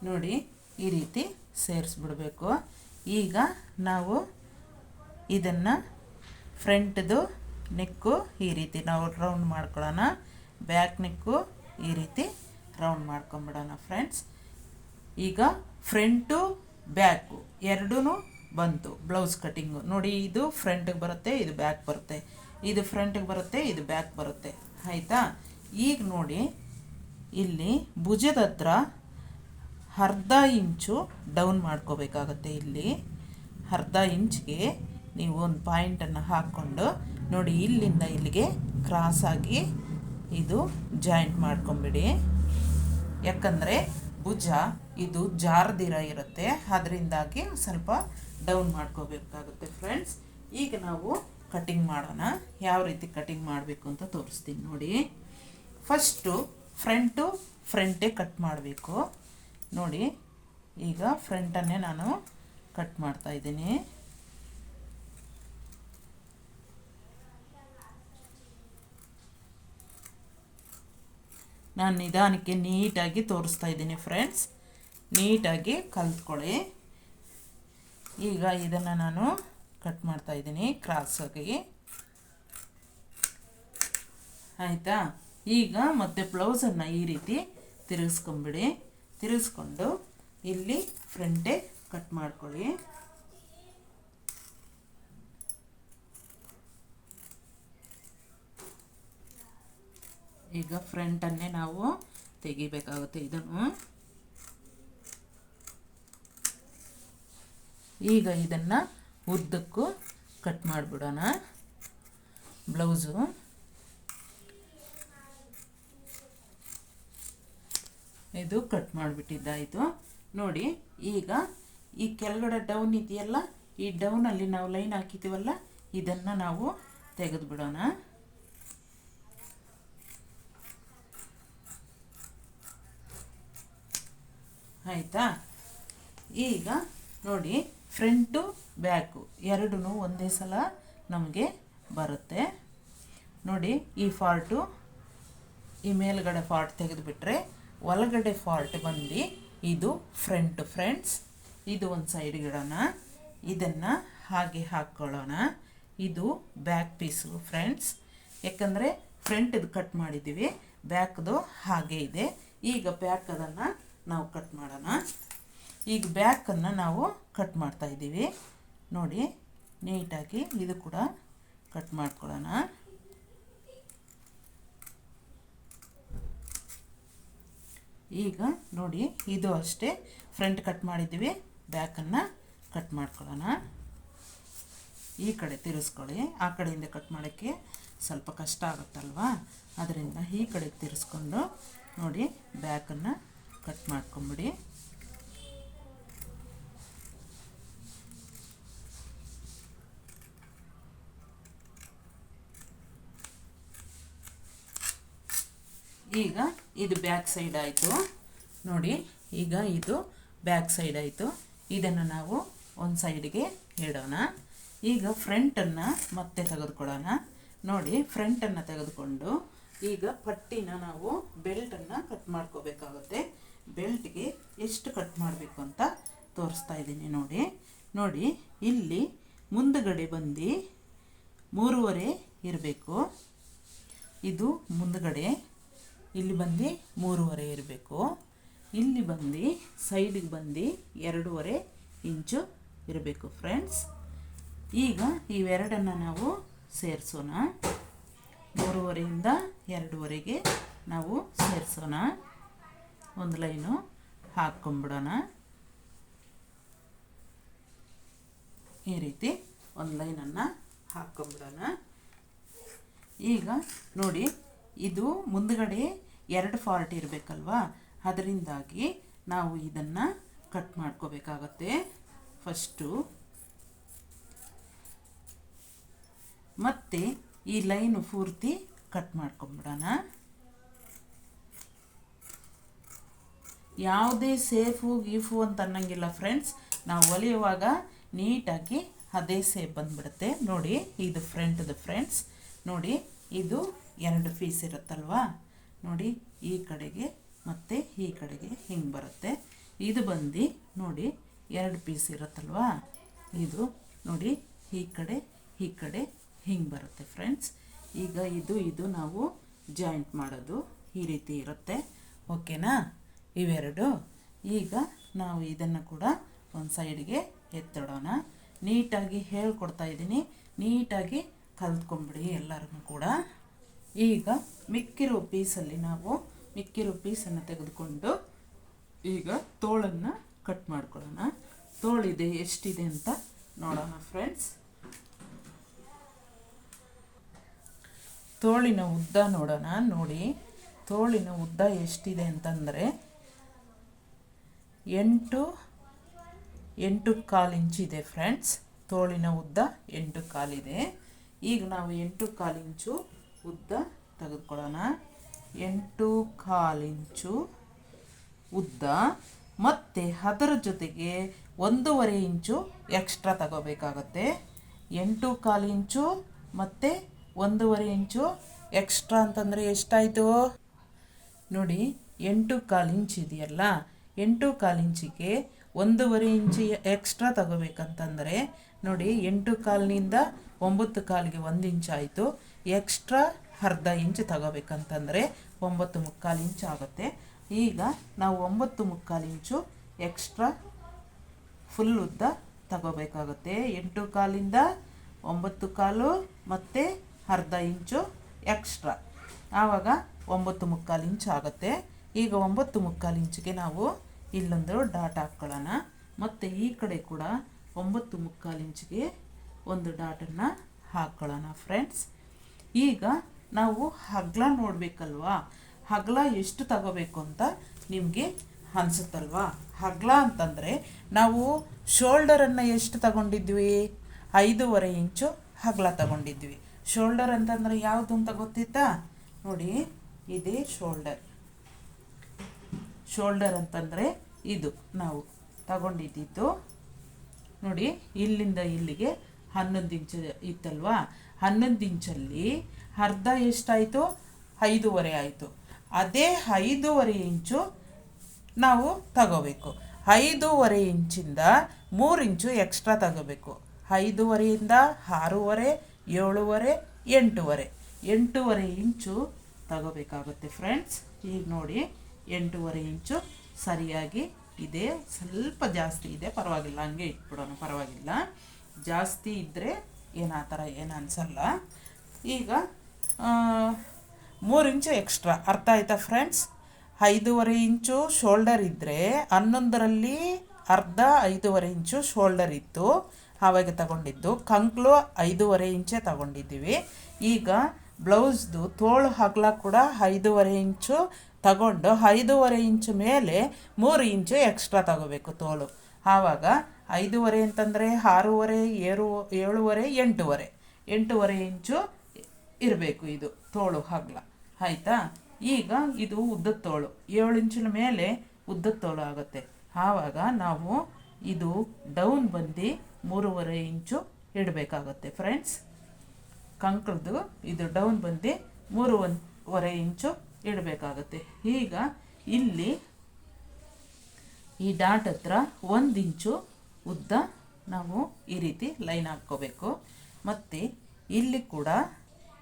S1: ನೋಡಿ, ಈ ರೀತಿ ಸೇರಿಸ್ಬಿಡ್ಬೇಕು. ಈಗ ನಾವು ಇದನ್ನು ಫ್ರಂಟ್ದು ನೆಕ್ಕು ಈ ರೀತಿ ನಾವು ರೌಂಡ್ ಮಾಡ್ಕೊಳ್ಳೋಣ. ಬ್ಯಾಕ್ ನೆಕ್ಕು ಈ ರೀತಿ ರೌಂಡ್ ಮಾಡ್ಕೊಂಬಿಡೋಣ ಫ್ರೆಂಡ್ಸ್ ಈಗ ಫ್ರಂಟು ಬ್ಯಾಕು ಎರಡೂ ಬಂತು. ಬ್ಲೌಸ್ ಕಟ್ಟಿಂಗು ನೋಡಿ, ಇದು ಫ್ರಂಟಿಗೆ ಬರುತ್ತೆ, ಇದು ಬ್ಯಾಕ್ ಬರುತ್ತೆ. ಇದು ಫ್ರಂಟಿಗೆ ಬರುತ್ತೆ, ಇದು ಬ್ಯಾಕ್ ಬರುತ್ತೆ. ಆಯಿತಾ? ಈಗ ನೋಡಿ, ಇಲ್ಲಿ ಭುಜದ ಹತ್ರ ಅರ್ಧ ಇಂಚು ಡೌನ್ ಮಾಡ್ಕೋಬೇಕಾಗತ್ತೆ ಇಲ್ಲಿ. ಅರ್ಧ ಇಂಚ್ಗೆ ನೀವು ಒಂದು ಪಾಯಿಂಟನ್ನು ಹಾಕ್ಕೊಂಡು ನೋಡಿ, ಇಲ್ಲಿಂದ ಇಲ್ಲಿಗೆ ಕ್ರಾಸಾಗಿ ಇದು ಜಾಯಿಂಟ್ ಮಾಡ್ಕೊಂಬಿಡಿ. ಯಾಕಂದರೆ ಭುಜ, ಇದು ಜಾರದಿರ ಇರುತ್ತೆ. ಅದರಿಂದಾಗಿ ಸ್ವಲ್ಪ ಡೌನ್ ಮಾಡ್ಕೋಬೇಕಾಗುತ್ತೆ ಫ್ರೆಂಡ್ಸ್ ಈಗ ನಾವು ಕಟಿಂಗ್ ಮಾಡೋಣ. ಯಾವ ರೀತಿ ಕಟಿಂಗ್ ಮಾಡಬೇಕು ಅಂತ ತೋರಿಸ್ತೀನಿ ನೋಡಿ. ಫಸ್ಟು ಫ್ರಂಟು ಫ್ರಂಟೇ ಕಟ್ ಮಾಡಬೇಕು. ನೋಡಿ, ಈಗ ಫ್ರಂಟನ್ನೇ ನಾನು ಕಟ್ ಮಾಡ್ತಾ ಇದ್ದೀನಿ. ನಾನು ನಿಧಾನಕ್ಕೆ ನೀಟಾಗಿ ತೋರಿಸ್ತಾ ಇದ್ದೀನಿ ಫ್ರೆಂಡ್ಸ್ ನೀಟಾಗಿ ಕಲ್ತ್ಕೊಳ್ಳಿ. ಈಗ ಇದನ್ನು ನಾನು ಕಟ್ ಮಾಡ್ತಾ ಇದ್ದೀನಿ ಕ್ರಾಸಾಗಿ ಆಯಿತಾ? ಈಗ ಮತ್ತೆ ಬ್ಲೌಸನ್ನು ಈ ರೀತಿ ತಿರುಗಿಸ್ಕೊಂಬಿಡಿ. ತಿರುಗಿಸ್ಕೊಂಡು ಇಲ್ಲಿ ಫ್ರಂಟೆ ಕಟ್ ಮಾಡ್ಕೊಳ್ಳಿ. ಈಗ ಫ್ರಂಟನ್ನೇ ನಾವು ತೆಗಿಬೇಕಾಗುತ್ತೆ ಇದನ್ನು. ಈಗ ಇದನ್ನು ಉದ್ದಕ್ಕೂ ಕಟ್ ಮಾಡಿಬಿಡೋಣ. ಬ್ಲೌಸು. ಇದು ಕಟ್ ಮಾಡಿಬಿಟ್ಟಿದ್ದಾಯಿತು. ನೋಡಿ, ಈಗ ಈ ಕೆಳಗಡೆ ಡೌನ್ ಇದೆಯಲ್ಲ, ಈ ಡೌನಲ್ಲಿ ನಾವು ಲೈನ್ ಹಾಕಿದ್ದೀವಲ್ಲ, ಇದನ್ನು ನಾವು ತೆಗೆದು ಬಿಡೋಣ ಆಯಿತಾ? ಈಗ ನೋಡಿ ಫ್ರಂಟು ಬ್ಯಾಕು ಎರಡೂ ಒಂದೇ ಸಲ ನಮಗೆ ಬರುತ್ತೆ. ನೋಡಿ, ಈ ಫಾರ್ಟು ಈ ಮೇಲ್ಗಡೆ ಫಾಲ್ಟ್ ತೆಗೆದುಬಿಟ್ರೆ ಒಳಗಡೆ ಫಾಲ್ಟ್ ಬಂದು ಇದು ಫ್ರಂಟ್ ಫ್ರೆಂಡ್ಸ್ ಇದು ಒಂದು ಸೈಡ್ ಇಡೋಣ ಇದನ್ನು ಹಾಗೆ ಹಾಕ್ಕೊಳ್ಳೋಣ ಇದು ಬ್ಯಾಕ್ ಪೀಸು ಫ್ರೆಂಡ್ಸ್ ಯಾಕಂದರೆ ಫ್ರಂಟಿದು ಕಟ್ ಮಾಡಿದ್ದೀವಿ ಬ್ಯಾಕ್ದು ಹಾಗೆ ಇದೆ. ಈಗ ಬ್ಯಾಕ್ ಅದನ್ನು ನಾವು ಕಟ್ ಮಾಡೋಣ. ಈಗ ಬ್ಯಾಕನ್ನು ನಾವು ಕಟ್ ಮಾಡ್ತಾ ಇದ್ದೀವಿ ನೋಡಿ ನೀಟಾಗಿ ಇದು ಕೂಡ ಕಟ್ ಮಾಡ್ಕೊಳ್ಳೋಣ. ಈಗ ನೋಡಿ, ಇದು ಅಷ್ಟೇ. ಫ್ರಂಟ್ ಕಟ್ ಮಾಡಿದ್ದೀವಿ. ಬ್ಯಾಕನ್ನು ಕಟ್ ಮಾಡ್ಕೊಳ್ಳೋಣ. ಈ ಕಡೆ ತಿರ್ಸ್ಕೊಳ್ಳಿ. ಆ ಕಡೆಯಿಂದ ಕಟ್ ಮಾಡೋಕ್ಕೆ ಸ್ವಲ್ಪ ಕಷ್ಟ ಆಗುತ್ತಲ್ವಾ? ಅದರಿಂದ ಈ ಕಡೆ ತಿರ್ಸ್ಕೊಂಡು ನೋಡಿ ಬ್ಯಾಕನ್ನು ಕಟ್ ಮಾಡ್ಕೊಂಬಿಡಿ. ಈಗ ಇದು ಬ್ಯಾಕ್ ಸೈಡ್ ಆಯಿತು. ನೋಡಿ, ಈಗ ಇದು ಬ್ಯಾಕ್ ಸೈಡ್ ಆಯಿತು. ಇದನ್ನು ನಾವು ಒಂದು ಸೈಡ್ಗೆ ಇಡೋಣ. ಈಗ ಫ್ರಂಟನ್ನು ಮತ್ತೆ ತೆಗೆದುಕೊಳ್ಳೋಣ. ನೋಡಿ ಫ್ರಂಟನ್ನು ತೆಗೆದುಕೊಂಡು ಈಗ ಪಟ್ಟಿನ ನಾವು ಬೆಲ್ಟನ್ನು ಕಟ್ ಮಾಡ್ಕೋಬೇಕಾಗುತ್ತೆ. ಬೆಲ್ಟ್ಗೆ ಎಷ್ಟು ಕಟ್ ಮಾಡಬೇಕು ಅಂತ ತೋರಿಸ್ತಾ ಇದ್ದೀನಿ ನೋಡಿ. ನೋಡಿ, ಇಲ್ಲಿ ಮುಂದುಗಡೆ ಬಂದು ಮೂರುವರೆ ಇರಬೇಕು. ಇದು ಮುಂದುಗಡೆ ಇಲ್ಲಿ ಬಂದು ಮೂರುವರೆ ಇರಬೇಕು. ಇಲ್ಲಿ ಬಂದು ಸೈಡಿಗೆ ಬಂದು ಎರಡೂವರೆ ಇಂಚು ಇರಬೇಕು ಫ್ರೆಂಡ್ಸ್ ಈಗ ಇವೆರಡನ್ನು ನಾವು ಸೇರಿಸೋಣ. ಮೂರುವರೆಯಿಂದ ಎರಡೂವರೆಗೆ ನಾವು ಸೇರಿಸೋಣ. ಒಂದು ಲೈನು ಹಾಕ್ಕೊಂಬಿಡೋಣ. ಈ ರೀತಿ ಒಂದು ಲೈನನ್ನು ಹಾಕ್ಕೊಂಬಿಡೋಣ. ಈಗ ನೋಡಿ, ಇದು ಮುಂದ್ಗಡೆ ಎರಡು ಫಾಲ್ಟ್ ಇರಬೇಕಲ್ವಾ? ಅದರಿಂದಾಗಿ ನಾವು ಇದನ್ನು ಕಟ್ ಮಾಡ್ಕೋಬೇಕಾಗತ್ತೆ. ಫಸ್ಟು ಮತ್ತೆ ಈ ಲೈನು ಪೂರ್ತಿ ಕಟ್ ಮಾಡ್ಕೊಂಬಿಡೋಣ. ಯಾವುದೇ ಸೇಫು ಗೀಫು ಅಂತ ಅನ್ನಂಗಿಲ್ಲ ಫ್ರೆಂಡ್ಸ್ ನಾವು ಹೊಲಿಯುವಾಗ ನೀಟಾಗಿ ಅದೇ ಸೇಫ್ ಬಂದ್ಬಿಡುತ್ತೆ. ನೋಡಿ, ಇದು ಫ್ರಂಟ್ದು ಫ್ರೆಂಡ್ಸ್ ನೋಡಿ, ಇದು ಎರಡು ಪೀಸ್ ಇರುತ್ತಲ್ವಾ? ನೋಡಿ, ಈ ಕಡೆಗೆ ಮತ್ತು ಈ ಕಡೆಗೆ ಹಿಂಗೆ ಬರುತ್ತೆ. ಇದು ಬಂದು ನೋಡಿ, ಎರಡು ಪೀಸ್ ಇರುತ್ತಲ್ವಾ? ಇದು ನೋಡಿ, ಈ ಕಡೆ ಈ ಕಡೆ ಹಿಂಗೆ ಬರುತ್ತೆ ಫ್ರೆಂಡ್ಸ್ ಈಗ ಇದು ಇದು ನಾವು ಜಾಯಿಂಟ್ ಮಾಡೋದು ಈ ರೀತಿ ಇರುತ್ತೆ. ಓಕೆನಾ ಇವೆರಡು. ಈಗ ನಾವು ಇದನ್ನು ಕೂಡ ಒಂದು ಸೈಡ್ಗೆ ಎತ್ತಿಡೋಣ. ನೀಟಾಗಿ ಹೇಳ್ಕೊಡ್ತಾ ಇದ್ದೀನಿ. ನೀಟಾಗಿ ಕಲ್ತ್ಕೊಂಬಿಡಿ ಎಲ್ಲರಿಗೂ ಕೂಡ. ಈಗ ಮಿಕ್ಕಿರೋ ಪೀಸಲ್ಲಿ ನಾವು ಮಿಕ್ಕಿರೋ ಪೀಸನ್ನು ತೆಗೆದುಕೊಂಡು ಈಗ ತೋಳನ್ನು ಕಟ್ ಮಾಡ್ಕೊಳ್ಳೋಣ. ತೋಳಿದೆ ಎಷ್ಟಿದೆ ಅಂತ ನೋಡೋಣ ಫ್ರೆಂಡ್ಸ್. ತೋಳಿನ ಉದ್ದ ನೋಡೋಣ, ನೋಡಿ. ತೋಳಿನ ಉದ್ದ ಎಷ್ಟಿದೆ ಅಂತಂದರೆ ಎಂಟು ಎಂಟು ಕಾಲು ಇಂಚಿದೆ ಫ್ರೆಂಡ್ಸ್. ತೋಳಿನ ಉದ್ದ ಎಂಟು ಕಾಲಿದೆ ಈಗ ನಾವು ಎಂಟು ಕಾಲು ಇಂಚು ಉದ್ದ ತೆಗೆದುಕೊಳ್ಳೋಣ. ಎಂಟು ಕಾಲು ಇಂಚು ಉದ್ದ. ಮತ್ತು ಅದರ ಜೊತೆಗೆ ಒಂದೂವರೆ ಇಂಚು ಎಕ್ಸ್ಟ್ರಾ ತಗೋಬೇಕಾಗತ್ತೆ. ಎಂಟು ಕಾಲು ಇಂಚು ಮತ್ತು ಒಂದೂವರೆ ಇಂಚು ಎಕ್ಸ್ಟ್ರಾ ಅಂತಂದರೆ ಎಷ್ಟಾಯಿತು? ನೋಡಿ, ಎಂಟು ಕಾಲು ಇಂಚ್ ಇದೆಯಲ್ಲ, ಎಂಟು ಕಾಲು ಇಂಚಿಗೆ ಒಂದೂವರೆ ಇಂಚು ಎಕ್ಸ್ಟ್ರಾ ತಗೋಬೇಕಂತಂದರೆ, ನೋಡಿ, ಎಂಟು ಕಾಲಿನಿಂದ ಒಂಬತ್ತು ಕಾಲಿಗೆ ಒಂದು ಇಂಚ್ ಆಯಿತು. ಎಕ್ಸ್ಟ್ರಾ ಅರ್ಧ ಇಂಚ್ ತಗೋಬೇಕಂತಂದರೆ ಒಂಬತ್ತು ಮುಕ್ಕಾಲು ಇಂಚು ಆಗುತ್ತೆ. ಈಗ ನಾವು ಒಂಬತ್ತು ಮುಕ್ಕಾಲು ಇಂಚು ಎಕ್ಸ್ಟ್ರಾ ಫುಲ್ ಉದ್ದ ತಗೋಬೇಕಾಗುತ್ತೆ. ಎಂಟು ಕಾಲಿಂದ ಒಂಬತ್ತು ಕಾಲು ಮತ್ತು ಅರ್ಧ ಇಂಚು ಎಕ್ಸ್ಟ್ರಾ. ಆವಾಗ ಒಂಬತ್ತು ಮುಕ್ಕಾಲು ಇಂಚು ಆಗುತ್ತೆ. ಈಗ ಒಂಬತ್ತು ಮುಕ್ಕಾಲು ಇಂಚಿಗೆ ನಾವು ಇಲ್ಲೊಂದು ಡಾಟ್ ಹಾಕ್ಕೊಳ್ಳೋಣ ಮತ್ತು ಈ ಕಡೆ ಕೂಡ ಒಂಬತ್ತು ಮುಕ್ಕಾಲು ಇಂಚಿಗೆ ಒಂದು ಡಾಟನ್ನು ಹಾಕ್ಕೊಳ್ಳೋಣ ಫ್ರೆಂಡ್ಸ್. ಈಗ ನಾವು ಹಗ್ಲ ನೋಡಬೇಕಲ್ವಾ? ಹಗ್ಲ ಎಷ್ಟು ತಗೋಬೇಕು ಅಂತ ನಿಮಗೆ ಅನಿಸುತ್ತಲ್ವಾ? ಹಗ್ಲ ಅಂತಂದರೆ ನಾವು ಶೋಲ್ಡರನ್ನು ಎಷ್ಟು ತಗೊಂಡಿದ್ವಿ? ಐದೂವರೆ ಇಂಚು ಹಗ್ಲ ತಗೊಂಡಿದ್ವಿ. ಶೋಲ್ಡರ್ ಅಂತಂದರೆ ಯಾವುದು ಅಂತ ಗೊತ್ತಿತ್ತಾ? ನೋಡಿ, ಇದೇ ಶೋಲ್ಡರ್ ಶೋಲ್ಡರ್ ಅಂತಂದರೆ ಇದು ನಾವು ತಗೊಂಡಿದ್ದಿದ್ದು ನೋಡಿ, ಇಲ್ಲಿಂದ ಇಲ್ಲಿಗೆ ಹನ್ನೊಂದು ಇಂಚು ಇತ್ತಲ್ವಾ? ಹನ್ನೊಂದು ಇಂಚಲ್ಲಿ ಅರ್ಧ ಎಷ್ಟಾಯಿತು? ಐದೂವರೆ ಆಯಿತು. ಅದೇ ಐದೂವರೆ ಇಂಚು ನಾವು ತಗೋಬೇಕು. ಐದೂವರೆ ಇಂಚಿಂದ ಮೂರು ಇಂಚು ಎಕ್ಸ್ಟ್ರಾ ತಗೋಬೇಕು. ಐದೂವರೆಯಿಂದ ಆರೂವರೆ, ಏಳುವರೆ, ಎಂಟೂವರೆ. ಎಂಟೂವರೆ ಇಂಚು ತಗೋಬೇಕಾಗುತ್ತೆ ಫ್ರೆಂಡ್ಸ್. ಈಗ ನೋಡಿ, ಎಂಟೂವರೆ ಇಂಚು ಸರಿಯಾಗಿ ಇದೆ. ಸ್ವಲ್ಪ ಜಾಸ್ತಿ ಇದೆ. ಪರವಾಗಿಲ್ಲ, ಹಂಗೆ ಇಟ್ಬಿಡೋಣ, ಪರವಾಗಿಲ್ಲ. ಜಾಸ್ತಿ ಇದ್ದರೆ ಏನು ಆ ಥರ ಏನು ಅನಿಸಲ್ಲ. ಈಗ ಮೂರು ಇಂಚು ಎಕ್ಸ್ಟ್ರಾ ಅರ್ಥ ಆಯ್ತಾ ಫ್ರೆಂಡ್ಸ್ ಐದೂವರೆ ಇಂಚು ಶೋಲ್ಡರ್ ಇದ್ದರೆ ಹನ್ನೊಂದರಲ್ಲಿ ಅರ್ಧ ಐದೂವರೆ ಇಂಚು ಶೋಲ್ಡರ್ ಇತ್ತು, ಆವಾಗ ತಗೊಂಡಿದ್ದು. ಕಂಕ್ಲು ಐದೂವರೆ ಇಂಚೇ ತಗೊಂಡಿದ್ದೀವಿ. ಈಗ ಬ್ಲೌಸ್ದು ತೋಳು ಹಗ್ಲ ಕೂಡ ಐದೂವರೆ ಇಂಚು ತಗೊಂಡು, ಐದೂವರೆ ಇಂಚು ಮೇಲೆ ಮೂರು ಇಂಚು ಎಕ್ಸ್ಟ್ರಾ ತಗೋಬೇಕು ತೋಳು. ಆವಾಗ ಐದೂವರೆ ಅಂತಂದರೆ ಆರೂವರೆ, ಏರು, ಏಳುವರೆ, ಎಂಟುವರೆ. ಎಂಟುವರೆ ಇಂಚು ಇರಬೇಕು ಇದು, ತೋಳು ಹಗ್ಲ. ಆಯಿತಾ? ಈಗ ಇದು ಉದ್ದದ ತೋಳು. ಏಳು ಇಂಚಿನ ಮೇಲೆ ಉದ್ದದ ತೋಳು ಆಗುತ್ತೆ. ಆವಾಗ ನಾವು ಇದು ಡೌನ್ ಬಂದು ಮೂರುವರೆ ಇಂಚು ಇಡಬೇಕಾಗುತ್ತೆ ಫ್ರೆಂಡ್ಸ್ ಕಂಕಳದ್ದು ಇದು ಡೌನ್ ಬಂದು ಮೂರುವರೆ ಇಂಚು ಇಡಬೇಕಾಗುತ್ತೆ. ಈಗ ಇಲ್ಲಿ ಈ ಡಾಟ್ ಹತ್ರ ಒಂದು ಇಂಚು ಉದ್ದ ನಾವು ಈ ರೀತಿ ಲೈನ್ ಹಾಕ್ಕೋಬೇಕು. ಮತ್ತು ಇಲ್ಲಿ ಕೂಡ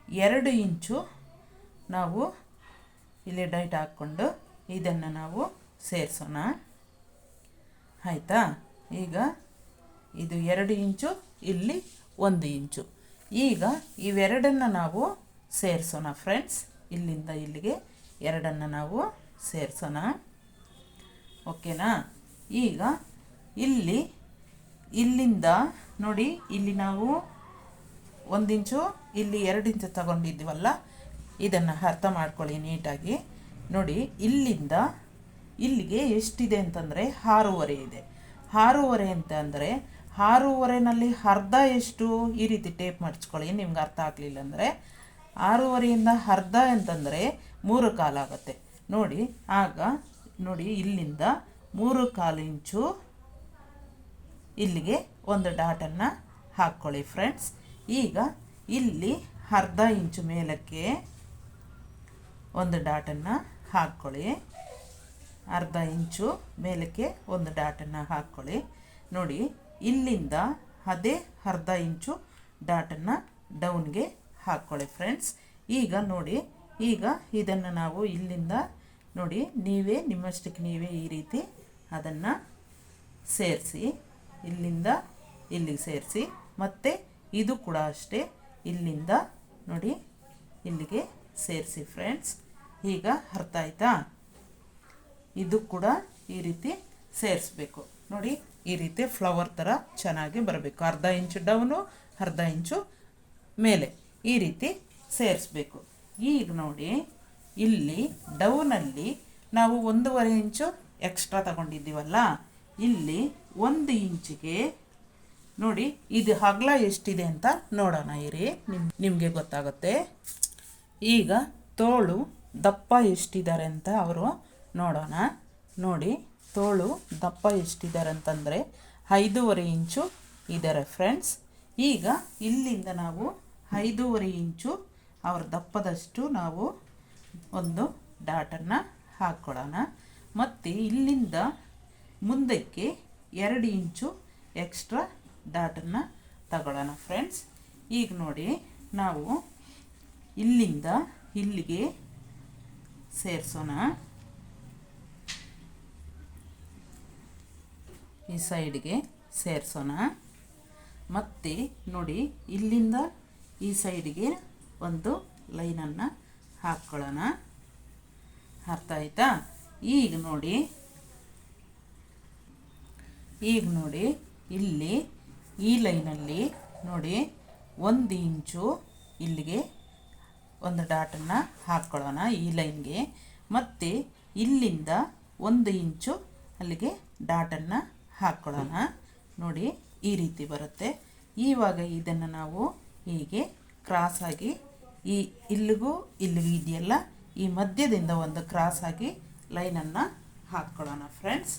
S1: ಎರಡು ಇಂಚು ನಾವು ಇಲ್ಲಿ ಡೈಟ್ ಹಾಕ್ಕೊಂಡು ಇದನ್ನು ನಾವು ಸೇರಿಸೋಣ. ಆಯಿತಾ? ಈಗ ಇದು ಎರಡು ಇಂಚು, ಇಲ್ಲಿ ಒಂದು ಇಂಚು. ಈಗ ಇವೆರಡನ್ನು ನಾವು ಸೇರಿಸೋಣ ಫ್ರೆಂಡ್ಸ್. ಇಲ್ಲಿಂದ ಇಲ್ಲಿಗೆ ಎರಡನ್ನು ನಾವು ಸೇರಿಸೋಣ. ಓಕೆನಾ? ಈಗ ಇಲ್ಲಿ, ಇಲ್ಲಿಂದ ನೋಡಿ, ಇಲ್ಲಿ ನಾವು ಒಂದಿಂಚು, ಇಲ್ಲಿ ಎರಡು ಇಂಚು ತಗೊಂಡಿದ್ದೀವಲ್ಲ ಇದನ್ನು ಅರ್ಥ ಮಾಡ್ಕೊಳ್ಳಿ ನೀಟಾಗಿ. ನೋಡಿ, ಇಲ್ಲಿಂದ ಇಲ್ಲಿಗೆ ಎಷ್ಟಿದೆ ಅಂತಂದರೆ ಆರೂವರೆ ಇದೆ. ಆರೂವರೆ ಅಂತ ಅಂದರೆ ಆರೂವರೆನಲ್ಲಿ ಅರ್ಧ ಎಷ್ಟು? ಈ ರೀತಿ ಟೇಪ್ ಮಾಡಿಸ್ಕೊಳ್ಳಿ, ನಿಮ್ಗೆ ಅರ್ಥ ಆಗಲಿಲ್ಲ ಅಂದರೆ. ಆರೂವರೆಯಿಂದ ಅರ್ಧ ಅಂತಂದರೆ ಮೂರು ಕಾಲಾಗುತ್ತೆ. ನೋಡಿ, ಆಗ ನೋಡಿ, ಇಲ್ಲಿಂದ ಮೂರು ಕಾಲು ಇಂಚು ಇಲ್ಲಿಗೆ ಒಂದು ಡಾಟನ್ನು ಹಾಕ್ಕೊಳ್ಳಿ ಫ್ರೆಂಡ್ಸ್. ಈಗ ಇಲ್ಲಿ ಅರ್ಧ ಇಂಚು ಮೇಲಕ್ಕೆ ಒಂದು ಡಾಟನ್ನು ಹಾಕ್ಕೊಳ್ಳಿ. ಅರ್ಧ ಇಂಚು ಮೇಲಕ್ಕೆ ಒಂದು ಡಾಟನ್ನು ಹಾಕ್ಕೊಳ್ಳಿ. ನೋಡಿ, ಇಲ್ಲಿಂದ ಅದೇ ಅರ್ಧ ಇಂಚು ಡಾಟನ್ನು ಡೌನ್ಗೆ ಹಾಕ್ಕೊಳ್ಳಿ ಫ್ರೆಂಡ್ಸ್. ಈಗ ನೋಡಿ, ಈಗ ಇದನ್ನು ನಾವು ಇಲ್ಲಿಂದ ನೋಡಿ, ನೀವೇ, ನಿಮ್ಮಷ್ಟಕ್ಕೆ ನೀವೇ ಈ ರೀತಿ ಅದನ್ನು ಸೇರಿಸಿ, ಇಲ್ಲಿಂದ ಇಲ್ಲಿಗೆ ಸೇರಿಸಿ, ಮತ್ತು ಇದು ಕೂಡ ಅಷ್ಟೇ, ಇಲ್ಲಿಂದ ನೋಡಿ, ಇಲ್ಲಿಗೆ ಸೇರಿಸಿ ಫ್ರೆಂಡ್ಸ್ ಈಗ ಅರ್ಥ ಆಯ್ತಾ? ಇದು ಕೂಡ ಈ ರೀತಿ ಸೇರಿಸ್ಬೇಕು. ನೋಡಿ, ಈ ರೀತಿ ಫ್ಲವರ್ ಥರ ಚೆನ್ನಾಗಿ ಬರಬೇಕು. ಅರ್ಧ ಇಂಚು ಡೌನು ಅರ್ಧ ಇಂಚು ಮೇಲೆ ಈ ರೀತಿ ಸೇರಿಸ್ಬೇಕು. ಈಗ ನೋಡಿ ಇಲ್ಲಿ ಡೌನಲ್ಲಿ ನಾವು ಒಂದೂವರೆ ಇಂಚು ಎಕ್ಸ್ಟ್ರಾ ತಗೊಂಡಿದ್ದೀವಲ್ಲ, ಇಲ್ಲಿ ಒಂದು ಇಂಚಿಗೆ ನೋಡಿ ಇದು ಅಗಲ ಎಷ್ಟಿದೆ ಅಂತ ನೋಡೋಣ ಇರಿ, ನಿಮ್, ನಿಮಗೆ ಗೊತ್ತಾಗುತ್ತೆ. ಈಗ ತೋಳು ದಪ್ಪ ಎಷ್ಟಿದ್ದಾರೆ ಅಂತ ಅವರು ನೋಡೋಣ. ನೋಡಿ, ತೋಳು ದಪ್ಪ ಎಷ್ಟಿದ್ದಾರೆ ಅಂತಂದರೆ ಐದೂವರೆ ಇಂಚು ಇದ್ದಾರೆ ಫ್ರೆಂಡ್ಸ್ ಈಗ ಇಲ್ಲಿಂದ ನಾವು ಐದೂವರೆ ಇಂಚು ಅವ್ರ ದಪ್ಪದಷ್ಟು ನಾವು ಒಂದು ಡಾಟನ್ನು ಹಾಕ್ಕೊಳ್ಳೋಣ. ಮತ್ತು ಇಲ್ಲಿಂದ ಮುಂದಕ್ಕೆ ಎರಡು ಇಂಚು ಎಕ್ಸ್ಟ್ರಾ ಡಾಟನ್ನು ತಗೊಳ್ಳೋಣ ಫ್ರೆಂಡ್ಸ್. ಈಗ ನೋಡಿ, ನಾವು ಇಲ್ಲಿಂದ ಇಲ್ಲಿಗೆ ಸೇರಿಸೋಣ. ಈ ಸೈಡ್ಗೆ ಸೇರಿಸೋಣ. ಮತ್ತು ನೋಡಿ, ಇಲ್ಲಿಂದ ಈ ಸೈಡ್ಗೆ ಒಂದು ಲೈನನ್ನು ಹಾಕ್ಕೊಳ್ಳೋಣ ಅರ್ಥ ಆಯ್ತಾ? ಈಗ ನೋಡಿ. ಈಗ ನೋಡಿ. ಇಲ್ಲಿ ಈ ಲೈನಲ್ಲಿ ನೋಡಿ, ಒಂದು ಇಂಚು ಇಲ್ಲಿಗೆ ಒಂದು ಡಾಟನ್ನು ಹಾಕ್ಕೊಳ್ಳೋಣ ಈ ಲೈನ್ಗೆ. ಮತ್ತು ಇಲ್ಲಿಂದ ಒಂದು ಇಂಚು ಅಲ್ಲಿಗೆ ಡಾಟನ್ನು ಹಾಕ್ಕೊಳ್ಳೋಣ ನೋಡಿ, ಈ ರೀತಿ ಬರುತ್ತೆ. ಇವಾಗ ಇದನ್ನು ನಾವು ಹೀಗೆ ಕ್ರಾಸಾಗಿ ಈ ಇಲ್ಲಿಗೂ ಇಲ್ಲಿಗೂ ಇದೆಯಲ್ಲ? ಈ ಮಧ್ಯದಿಂದ ಒಂದು ಕ್ರಾಸ್ ಹಾಕಿ ಲೈನನ್ನು ಹಾಕ್ಕೊಳ್ಳೋಣ ಫ್ರೆಂಡ್ಸ್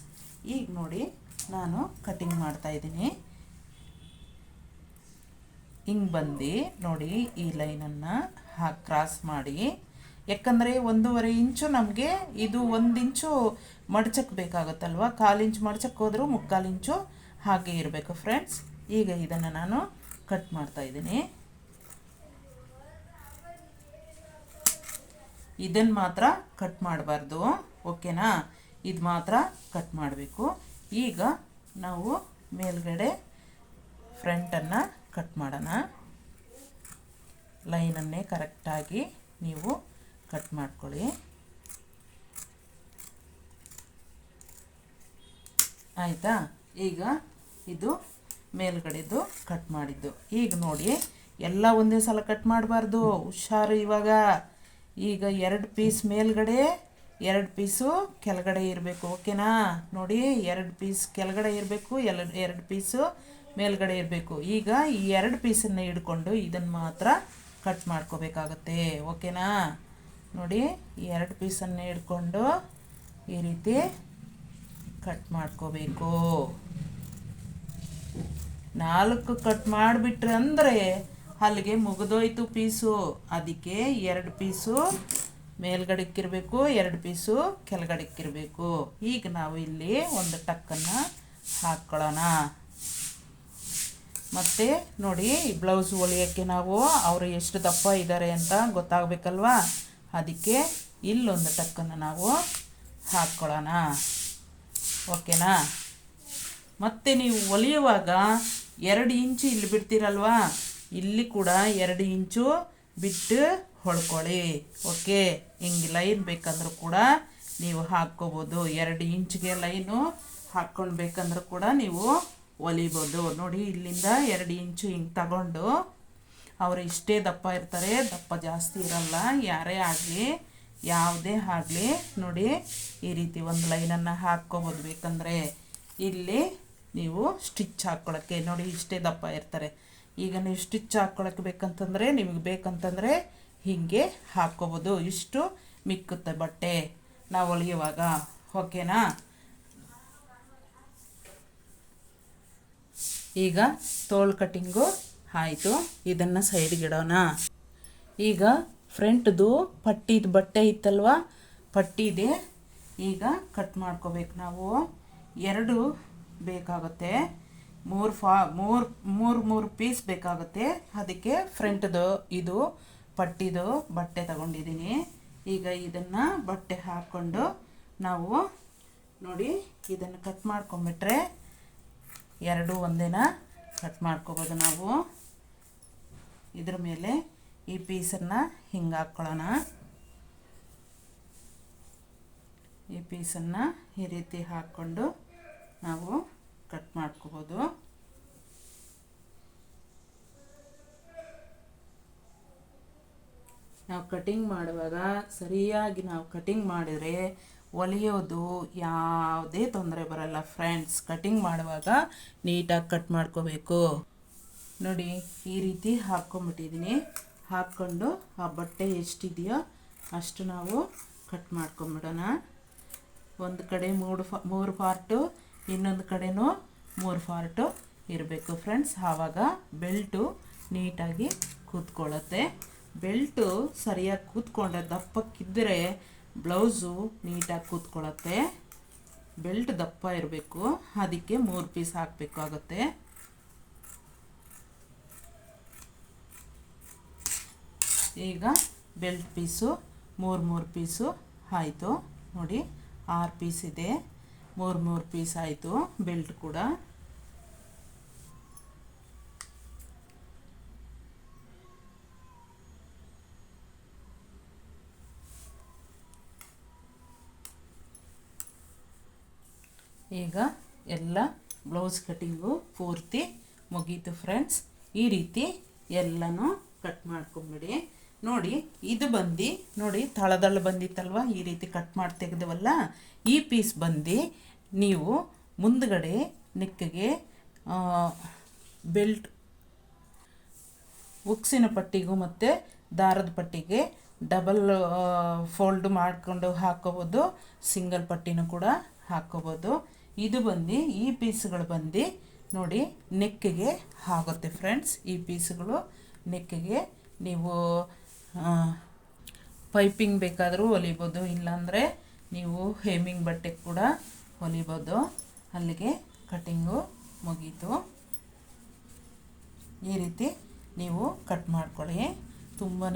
S1: ಈಗ ನೋಡಿ, ನಾನು ಕಟಿಂಗ್ ಮಾಡ್ತಾ ಇದ್ದೀನಿ. ಹಿಂಗೆ ಬಂದು ನೋಡಿ ಈ ಲೈನನ್ನು ಹಾಕಿ ಕ್ರಾಸ್ ಮಾಡಿ. ಯಾಕಂದರೆ ಒಂದೂವರೆ ಇಂಚು ನಮಗೆ ಇದು ಒಂದು ಇಂಚು ಮಡ್ಚಕ್ಕೆ ಬೇಕಾಗುತ್ತಲ್ವ? ಕಾಲು ಇಂಚು ಮಡ್ಚಕ್ಕೆ ಹೋದರೂ ಮುಕ್ಕಾಲು ಇಂಚು ಹಾಗೆ ಇರಬೇಕು ಫ್ರೆಂಡ್ಸ್ ಈಗ ಇದನ್ನು ನಾನು ಕಟ್ ಮಾಡ್ತಾ ಇದನ್ನು ಮಾತ್ರ ಕಟ್ ಮಾಡಬಾರ್ದು. ಓಕೆನಾ? ಇದು ಮಾತ್ರ ಕಟ್ ಮಾಡಬೇಕು. ಈಗ ನಾವು ಮೇಲ್ಗಡೆ ಫ್ರಂಟನ್ನು ಕಟ್ ಮಾಡೋಣ. ಲೈನನ್ನೇ ಕರೆಕ್ಟಾಗಿ ನೀವು ಕಟ್ ಮಾಡ್ಕೊಳ್ಳಿ. ಆಯಿತಾ? ಈಗ ಇದು ಮೇಲ್ಗಡೆದು ಕಟ್ ಮಾಡಿದ್ದು. ಈಗ ನೋಡಿ, ಎಲ್ಲ ಒಂದೇ ಸಲ ಕಟ್ ಮಾಡಬಾರ್ದು. ಹುಷಾರು ಇವಾಗ. ಈಗ ಎರಡು ಪೀಸ್ ಮೇಲ್ಗಡೆ, ಎರಡು ಪೀಸು ಕೆಳಗಡೆ ಇರಬೇಕು ಓಕೆನಾ ನೋಡಿ, ಎರಡು ಪೀಸ್ ಕೆಳಗಡೆ ಇರಬೇಕು ಎಲ್ಲ ಎರಡು ಪೀಸು ಮೇಲ್ಗಡೆ ಇರಬೇಕು. ಈಗ ಈ ಎರಡು ಪೀಸನ್ನು ಹಿಡ್ಕೊಂಡು ಇದನ್ನು ಮಾತ್ರ ಕಟ್ ಮಾಡ್ಕೋಬೇಕಾಗತ್ತೆ ಓಕೆನಾ ನೋಡಿ, ಈ ಎರಡು ಪೀಸನ್ನು ಹಿಡ್ಕೊಂಡು ಈ ರೀತಿ ಕಟ್ ಮಾಡ್ಕೋಬೇಕು. ನಾಲ್ಕು ಕಟ್ ಮಾಡಿಬಿಟ್ರೆ ಅಂದರೆ ಅಲ್ಲಿಗೆ ಮುಗಿದೋಯ್ತು ಪೀಸು. ಅದಕ್ಕೆ ಎರಡು ಪೀಸು ಮೇಲ್ಗಡೆಕ್ಕಿರಬೇಕು ಎರಡು ಪೀಸು ಕೆಳಗಡೆಕ್ಕಿರಬೇಕು ಈಗ ನಾವು ಇಲ್ಲಿ ಒಂದು ಟಕ್ಕನ್ನು ಹಾಕ್ಕೊಳ್ಳೋಣ ಮತ್ತು ನೋಡಿ, ಬ್ಲೌಸ್ ಹೊಲಿಯೋಕ್ಕೆ ನಾವು ಅವರು ಎಷ್ಟು ದಪ್ಪ ಇದ್ದಾರೆ ಅಂತ ಗೊತ್ತಾಗಬೇಕಲ್ವಾ? ಅದಕ್ಕೆ ಇಲ್ಲೊಂದು ಟಕ್ಕನ್ನು ನಾವು ಹಾಕ್ಕೊಳ್ಳೋಣ ಓಕೆನಾ? ಮತ್ತು ನೀವು ಹೊಲಿಯುವಾಗ ಎರಡು ಇಂಚು ಇಲ್ಲಿ ಬಿಡ್ತೀರಲ್ವಾ? ಇಲ್ಲಿ ಕೂಡ ಎರಡು ಇಂಚು ಬಿಟ್ಟು ಹೊಳ್ಕೊಳ್ಳಿ ಓಕೆ? ಹಿಂಗೆ ಲೈನ್ ಬೇಕಂದ್ರೂ ಕೂಡ ನೀವು ಹಾಕ್ಕೋಬೋದು. ಎರಡು ಇಂಚ್ಗೆ ಲೈನು ಹಾಕ್ಕೊಂಡು ಬೇಕಂದ್ರೂ ಕೂಡ ನೀವು ಹೊಲಿಬೋದು ನೋಡಿ, ಇಲ್ಲಿಂದ ಎರಡು ಇಂಚು ಹಿಂಗೆ ತಗೊಂಡು ಅವರು ಇಷ್ಟೇ ದಪ್ಪ ಇರ್ತಾರೆ. ದಪ್ಪ ಜಾಸ್ತಿ ಇರಲ್ಲ. ಯಾರೇ ಆಗಲಿ, ಯಾವುದೇ ಆಗಲಿ ನೋಡಿ ಈ ರೀತಿ ಒಂದು ಲೈನನ್ನು ಹಾಕ್ಕೊಬೋದು. ಬೇಕಂದರೆ ಇಲ್ಲಿ ನೀವು ಸ್ಟಿಚ್ ಹಾಕ್ಕೊಳ್ಳೋಕ್ಕೆ ನೋಡಿ ಇಷ್ಟೇ ದಪ್ಪ ಇರ್ತಾರೆ. ಈಗ ನೀವು ಸ್ಟಿಚ್ ಹಾಕ್ಕೊಳಕ್ಕೆ ಬೇಕಂತಂದರೆ, ನಿಮಗೆ ಬೇಕಂತಂದರೆ ಹೀಗೆ ಹಾಕ್ಕೋಬೋದು ಇಷ್ಟು ಮಿಕ್ಕುತ್ತೆ ಬಟ್ಟೆ. ನಾವು ಹೊಲಿಯುವಾಗ ಓಕೆನಾ? ಈಗ ತೋಳು ಕಟ್ಟಿಂಗು ಆಯಿತು. ಇದನ್ನು ಸೈಡ್ಗೆ ಇಡೋಣ ಈಗ ಫ್ರಂಟ್ದು ಪಟ್ಟಿದ ಬಟ್ಟೆ ಇತ್ತಲ್ವ? ಪಟ್ಟಿದೆ. ಈಗ ಕಟ್ ಮಾಡ್ಕೋಬೇಕು ನಾವು. ಎರಡು ಬೇಕಾಗುತ್ತೆ. ಮೂರು ಫಾ, ಮೂರು ಮೂರು ಮೂರು ಪೀಸ್ ಬೇಕಾಗುತ್ತೆ. ಅದಕ್ಕೆ ಫ್ರಂಟ್ದು ಇದು, ಪಟ್ಟಿದು ಬಟ್ಟೆ ತಗೊಂಡಿದ್ದೀನಿ. ಈಗ ಇದನ್ನು ಬಟ್ಟೆ ಹಾಕ್ಕೊಂಡು ನಾವು ನೋಡಿ ಇದನ್ನು ಕಟ್ ಮಾಡ್ಕೊಂಬಿಟ್ರೆ ಎರಡು ಒಂದೇನ ಕಟ್ ಮಾಡ್ಕೋಬೋದು ನಾವು. ಇದ್ರ ಮೇಲೆ ಈ ಪೀಸನ್ನು ಹಿಂಗೆ ಹಾಕ್ಕೊಳ್ಳೋಣ ಈ ಪೀಸನ್ನು ಈ ರೀತಿ ಹಾಕ್ಕೊಂಡು ನಾವು ಕಟ್ ಮಾಡ್ಕೋಬೋದು. ನಾವು ಕಟಿಂಗ್ ಮಾಡುವಾಗ ಸರಿಯಾಗಿ ನಾವು ಕಟಿಂಗ್ ಮಾಡಿದರೆ ಹೊಲಿಯೋದು ಯಾವುದೇ ತೊಂದರೆ ಬರಲ್ಲ ಫ್ರೆಂಡ್ಸ್. ಕಟಿಂಗ್ ಮಾಡುವಾಗ ನೀಟಾಗಿ ಕಟ್ ಮಾಡ್ಕೋಬೇಕು. ನೋಡಿ, ಈ ರೀತಿ ಹಾಕ್ಕೊಂಬಿಟ್ಟಿದ್ದೀನಿ ಹಾಕ್ಕೊಂಡು ಆ ಬಟ್ಟೆ ಎಷ್ಟಿದೆಯೋ ಅಷ್ಟು ನಾವು ಕಟ್ ಮಾಡ್ಕೊಂಬಿಡೋಣ. ಒಂದು ಕಡೆ ಮೂರು ಫಾ, ಮೂರು ಪಾರ್ಟು ಇನ್ನೊಂದು ಕಡೆನೂ ಮೂರು ಫಾರ್ಟು ಇರಬೇಕು ಫ್ರೆಂಡ್ಸ್ ಆವಾಗ ಬೆಲ್ಟು ನೀಟಾಗಿ ಕೂತ್ಕೊಳ್ಳುತ್ತೆ. ಬೆಲ್ಟು ಸರಿಯಾಗಿ ಕೂತ್ಕೊಂಡ್ರೆ ದಪ್ಪಕ್ಕಿದ್ದರೆ ಬ್ಲೌಸು ನೀಟಾಗಿ ಕೂತ್ಕೊಳ್ಳುತ್ತೆ. ಬೆಲ್ಟ್ ದಪ್ಪ ಇರಬೇಕು. ಅದಕ್ಕೆ ಮೂರು ಪೀಸ್ ಹಾಕಬೇಕಾಗುತ್ತೆ ಈಗ ಬೆಲ್ಟ್ ಪೀಸು ಮೂರು ಮೂರು ಪೀಸು ಆಯಿತು. ನೋಡಿ, ಆರು ಪೀಸ್ ಇದೆ. ಮೂರು ಮೂರು ಪೀಸ್ ಆಯಿತು ಬೆಲ್ಟ್ ಕೂಡ. ಈಗ ಎಲ್ಲ ಬ್ಲೌಸ್ ಕಟ್ಟಿಂಗು ಪೂರ್ತಿ ಮುಗೀತು ಫ್ರೆಂಡ್ಸ್ ಈ ರೀತಿ ಎಲ್ಲನೂ ಕಟ್ ಮಾಡ್ಕೊಂಬಿಡಿ. ನೋಡಿ, ಇದು ಬಂದು, ನೋಡಿ ತಳದಳ್ಳು ಬಂದಿತ್ತಲ್ವ? ಈ ರೀತಿ ಕಟ್ ಮಾಡಿ ತೆಗೆದವಲ್ಲ? ಈ ಪೀಸ್ ಬಂದು ನೀವು ಮುಂದ್ಗಡೆ ನೆಕ್ಕಿಗೆ ಬೆಲ್ಟ್ ಉಕ್ಸಿನ ಪಟ್ಟಿಗೂ ಮತ್ತು ದಾರದ ಪಟ್ಟಿಗೆ ಡಬಲ್ ಫೋಲ್ಡ್ ಮಾಡಿಕೊಂಡು ಹಾಕೋಬೋದು. ಸಿಂಗಲ್ ಪಟ್ಟಿನೂ ಕೂಡ ಹಾಕೋಬೋದು. ಇದು ಬಂದು, ಈ ಪೀಸ್ಗಳು ಬಂದು ನೋಡಿ, ನೆಕ್ಕಿಗೆ ಆಗುತ್ತೆ ಫ್ರೆಂಡ್ಸ್ ಈ ಪೀಸ್ಗಳು ನೆಕ್ಕಿಗೆ ನೀವು ಪೈಪಿಂಗ್ ಬೇಕಾದರೂ ಹೊಲಿಬೋದು, ಇಲ್ಲಾಂದರೆ ನೀವು ಹೇಮಿಂಗ್ ಬಟ್ಟೆ ಕೂಡ ಹೊಲಿಬೋದು. ಅಲ್ಲಿಗೆ ಕಟ್ಟಿಂಗು ಮುಗೀತು. ಈ ರೀತಿ ನೀವು ಕಟ್ ಮಾಡ್ಕೊಳ್ಳಿ. ತುಂಬಾ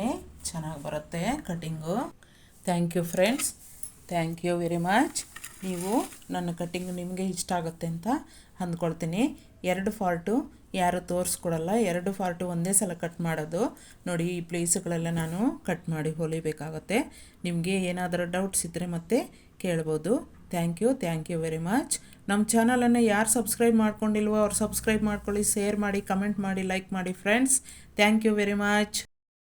S1: ಚೆನ್ನಾಗಿ ಬರುತ್ತೆ cutting thank you friends. Thank you very much. ನೀವು ನನ್ನ ಕಟ್ಟಿಂಗ್ ನಿಮಗೆ ಇಷ್ಟ ಆಗುತ್ತೆ ಅಂತ ಅಂದ್ಕೊಳ್ತೀನಿ. ಎರಡು ಫಾರ್ಟು ಯಾರು ತೋರಿಸ್ಕೊಡಲ್ಲ, ಎರಡು ಫಾರ್ಟು ಒಂದೇ ಸಲ ಕಟ್ ಮಾಡೋದು. ನೋಡಿ, ಈ ಪ್ಲೇಸುಗಳೆಲ್ಲ ನಾನು ಕಟ್ ಮಾಡಿ ಹೊಲಿಬೇಕಾಗತ್ತೆ. ನಿಮಗೆ ಏನಾದರೂ ಡೌಟ್ಸ್ ಇದ್ದರೆ ಮತ್ತೆ ಕೇಳ್ಬೋದು. Thank you thank you very much ನಮ್ಮ ಚಾನಲನ್ನು ಯಾರು ಸಬ್ಸ್ಕ್ರೈಬ್ ಮಾಡ್ಕೊಂಡಿಲ್ವೋ ಅವ್ರು ಸಬ್ಸ್ಕ್ರೈಬ್ ಮಾಡ್ಕೊಳ್ಳಿ ಶೇರ್ ಮಾಡಿ ಕಮೆಂಟ್ ಮಾಡಿ ಲೈಕ್ ಮಾಡಿ friends thank you very much